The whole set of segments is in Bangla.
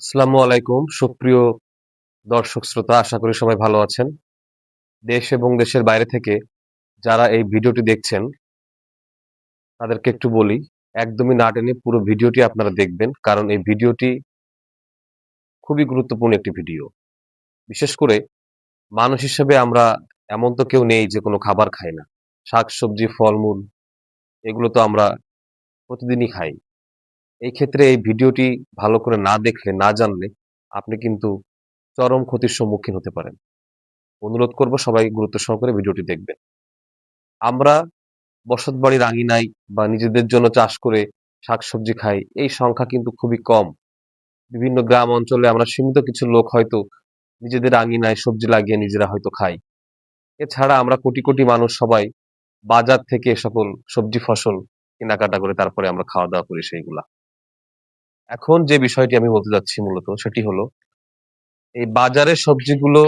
আসসালামু আলাইকুম। সুপ্রিয় দর্শক শ্রোতা, আশা করি সবাই ভালো আছেন। দেশ এবং দেশের বাইরে থেকে যারা এই ভিডিওটি দেখছেন, তাদেরকে একটু বলি, একদমই না টেনে পুরো ভিডিওটি আপনারা দেখবেন, কারণ এই ভিডিওটি খুবই গুরুত্বপূর্ণ একটি ভিডিও। বিশেষ করে মানুষ হিসেবে আমরা এমন তো কেউ নেই যে কোনো খাবার খাই না। শাক সবজি ফলমূল, এগুলো তো আমরা প্রতিদিনই খাই। এই ক্ষেত্রে এই ভিডিওটি ভালো করে না দেখলে, না জানলে আপনি কিন্তু চরম ক্ষতির সম্মুখীন হতে পারেন। অনুরোধ করব সবাই গুরুত্ব সহকারে ভিডিওটি দেখবেন। আমরা বসত বাড়ির আঙিনায় বা নিজেদের জন্য চাষ করে শাকসবজি খাই, এই সংখ্যা কিন্তু খুবই কম। বিভিন্ন গ্রাম অঞ্চলে আমরা সীমিত কিছু লোক হয়তো নিজেদের আঙিনায় সবজি লাগিয়ে নিজেরা হয়তো খাই। এছাড়া আমরা কোটি কোটি মানুষ সবাই বাজার থেকে সকল সবজি ফসল কেনাকাটা করে তারপরে আমরা খাওয়া দাওয়া করি সেইগুলা। এখন যে বিষয়টি আমি বলতে যাচ্ছি মূলত সেটি হলো, এই বাজারের সবজিগুলো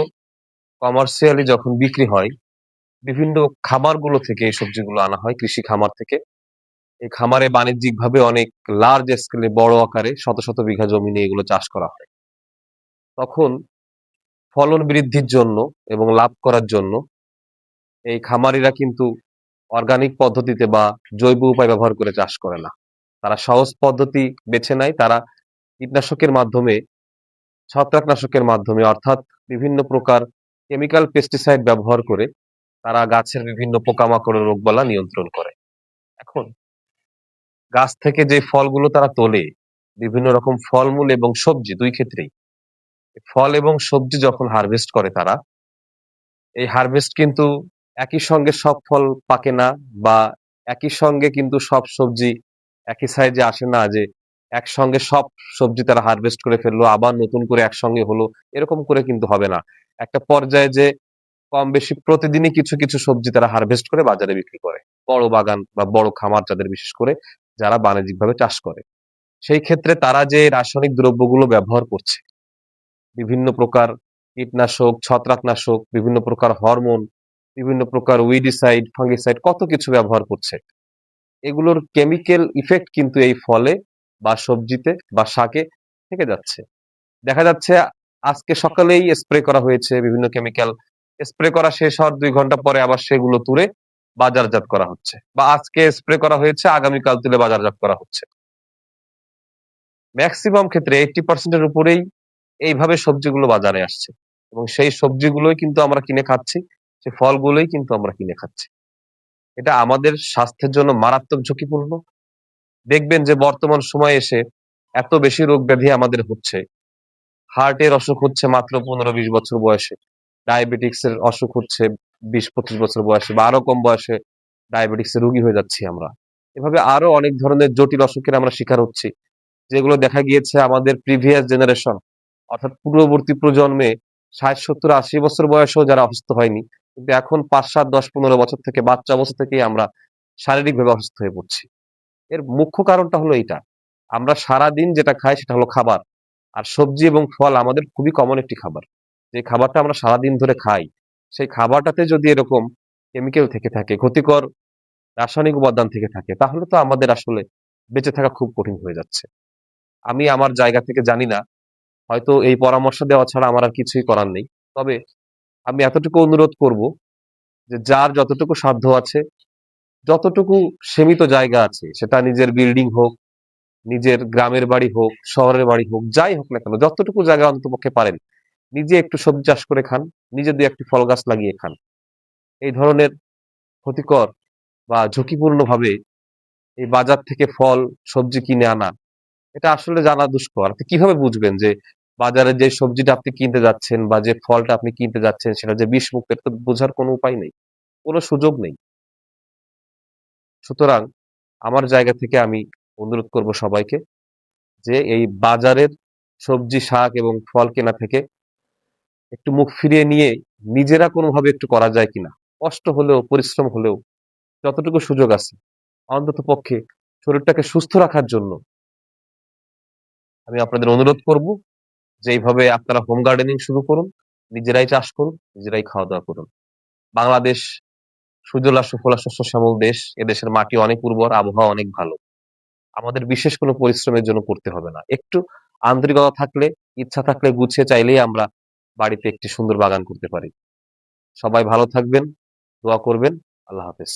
কমার্শিয়ালি যখন বিক্রি হয়, বিভিন্ন খামারগুলো থেকে এই সবজিগুলো আনা হয়, কৃষি খামার থেকে। এই খামারে বাণিজ্যিকভাবে অনেক লার্জ স্কেলে বড় আকারে শত শত বিঘা জমি নিয়ে এগুলো চাষ করা হয়। তখন ফলন বৃদ্ধির জন্য এবং লাভ করার জন্য এই খামারিরা কিন্তু অর্গানিক পদ্ধতিতে বা জৈব উপায় ব্যবহার করে চাষ করে না। তারা সহজ পদ্ধতি বেছে নেয়, তারা কীটনাশকের মাধ্যমে, ছত্রাকনাশকের মাধ্যমে, অর্থাৎ বিভিন্ন প্রকার কেমিক্যাল পেস্টিসাইড ব্যবহার করে তারা গাছের বিভিন্ন পোকামাকড়ের রোগবালা নিয়ন্ত্রণ করে। এখন, গাছ থেকে যে ফলগুলো তারা তোলে, বিভিন্ন রকম ফলমূল এবং সবজি দুই ক্ষেত্রেই। ফল এবং সবজি যখন হারভেস্ট করে তারা, এই হারভেস্ট কিন্তু একই সঙ্গে সব ফল পাকে না বা একই সঙ্গে কিন্তু সব সবজি একই সাইজে আসে না যে একসঙ্গে সব সবজি তারা হারভেস্ট করে ফেলল, আবার নতুন করে একসঙ্গে হলো, এরকম করে কিন্তু হবে না। একটা পর্যায়ে যে কম বেশি প্রতিদিনই কিছু কিছু সবজি তারা হারভেস্ট করে বাজারে বিক্রি করে। বড় বাগান বা বড় খামার যাদের বিশেষ করে, যারা বাণিজ্যিকভাবে চাষ করে। সেই ক্ষেত্রে তারা যে রাসায়নিক দ্রব্যগুলো ব্যবহার করছে, বিভিন্ন প্রকার কীটনাশক, ছত্রাকনাশক, বিভিন্ন প্রকার হরমোন, বিভিন্ন প্রকার উইডিসাইড ফাঙ্গিসাইড কত কিছু ব্যবহার করছে এগুলোর কেমিক্যাল ইফেক্ট কিন্তু এই ফলে বা সবজিতে বা শাকে থেকে যাচ্ছে। দেখা যাচ্ছে আজকে সকালেই স্প্রে করা হয়েছে বিভিন্ন কেমিক্যাল স্প্রে করা শেষ হওয়ার দুই ঘণ্টা পরে আবার সেগুলো তুলে বাজারজাত করা হচ্ছে বা আজকে স্প্রে করা হয়েছে, আগামীকাল তুলে বাজারজাত করা হচ্ছে। ম্যাক্সিমাম ক্ষেত্রে এইটি পার্সেন্টের উপরেই এইভাবে সবজিগুলো বাজারে আসছে এবং সেই সবজিগুলোই কিন্তু আমরা কিনে খাচ্ছি সেই ফলগুলোই কিন্তু আমরা কিনে খাচ্ছি। এটা আমাদের স্বাস্থ্যের জন্য মারাত্মক ঝুঁকিপূর্ণ। দেখবেন যে বর্তমান সময়ে এসে এত বেশি রোগ ব্যাধি আমাদের হচ্ছে। হার্টের অসুখ হচ্ছে মাত্র পনেরো বিশ বছর বয়সে। ডায়াবেটিক্স এর অসুখ হচ্ছে বিশ পঁচিশ বছর বয়সে বা আরও কম বয়সে ডায়াবেটিক্স এর রোগী হয়ে যাচ্ছি আমরা। এভাবে আরও অনেক ধরনের জটিল অসুখের আমরা শিকার হচ্ছি। যেগুলো দেখা গিয়েছে আমাদের প্রিভিয়াস জেনারেশন অর্থাৎ পূর্ববর্তী প্রজন্মে ষাট, সত্তর, আশি বছর বয়সেও যারা অসুস্থ হয়নি, কিন্তু এখন পাঁচ, সাত, দশ, পনেরো বছর থেকে বাচ্চা অবস্থা থেকেই আমরা শারীরিকভাবে অসুস্থ হয়ে পড়ছি। এর মুখ্য কারণটা হলো এটা আমরা সারা দিন যেটা খাই সেটা হলো খাবার। আর সবজি এবং ফল আমাদের খুবই কমন একটি খাবার। যে খাবারটা আমরা সারাদিন ধরে খাই, সেই খাবারটাতে যদি এরকম কেমিক্যাল থেকে থাকে, ক্ষতিকর রাসায়নিক উপাদান থেকে থাকে, তাহলে তো আমাদের আসলে বেঁচে থাকা খুব কঠিন হয়ে যাচ্ছে। আমি আমার জায়গা থেকে জানি না হয়তো এই পরামর্শ দেওয়া ছাড়া আমার আর কিছুই করার নেই। তবে আমি এতটুকু অনুরোধ করব যে যার যতটুকু সাধ্য আছে, যতটুকু সীমিত জায়গা আছে, সেটা নিজের বিল্ডিং হোক, নিজের গ্রামের বাড়ি হোক, শহরের বাড়ি হোক, যাই হোক না কেন, যতটুকু জায়গা অন্তপক্ষে পারেন, নিজে একটু সবজি চাষ করে খান, নিজে দু একটি ফল গাছ লাগিয়ে খান। এই ধরনের ক্ষতিকর বা ঝুঁকিপূর্ণ ভাবে এই বাজার থেকে ফল, সবজি কিনে আনা, এটা আসলে জানা দুষ্কর। আপনি কীভাবে বুঝবেন যে বাজারে যে সবজিটা আপনি কিনতে যাচ্ছেন বা যে ফলটা আপনি কিনতে যাচ্ছেন সেটা যে বিষ মুক্ত, এটা তো বোঝার কোনো উপায় নেই। কোনো সুযোগ নেই। সুতরাং আমার জায়গা থেকে আমি অনুরোধ করব সবাইকে যে এই বাজারের সবজি, শাক এবং ফল কেনা থেকে একটু মুখ ফিরিয়ে নিয়ে নিজেরা কোনোভাবে একটু করা যায় কিনা, কষ্ট হলেও, পরিশ্রম হলেও যতটুকু সুযোগ আছে অন্তত পক্ষে শরীরটাকে সুস্থ রাখার জন্য আমি আপনাদের অনুরোধ করব। যে এইভাবে আপনারা হোম গার্ডেনিং শুরু করুন, নিজেরাই চাষ করুন, নিজেরাই খাওয়া দাওয়া করুন। বাংলাদেশ সুজলা সুফলা শস্য শ্যামল দেশ, এদেশের মাটি অনেক উর্বর, আবহাওয়া অনেক ভালো। আমাদের বিশেষ কোনো পরিশ্রমের জন্য করতে হবে না। একটু আন্তরিকতা থাকলে, ইচ্ছা থাকলে গুছিয়ে চাইলেই আমরা বাড়িতে একটি সুন্দর বাগান করতে পারি। সবাই ভালো থাকবেন, দোয়া করবেন, আল্লাহ হাফেজ।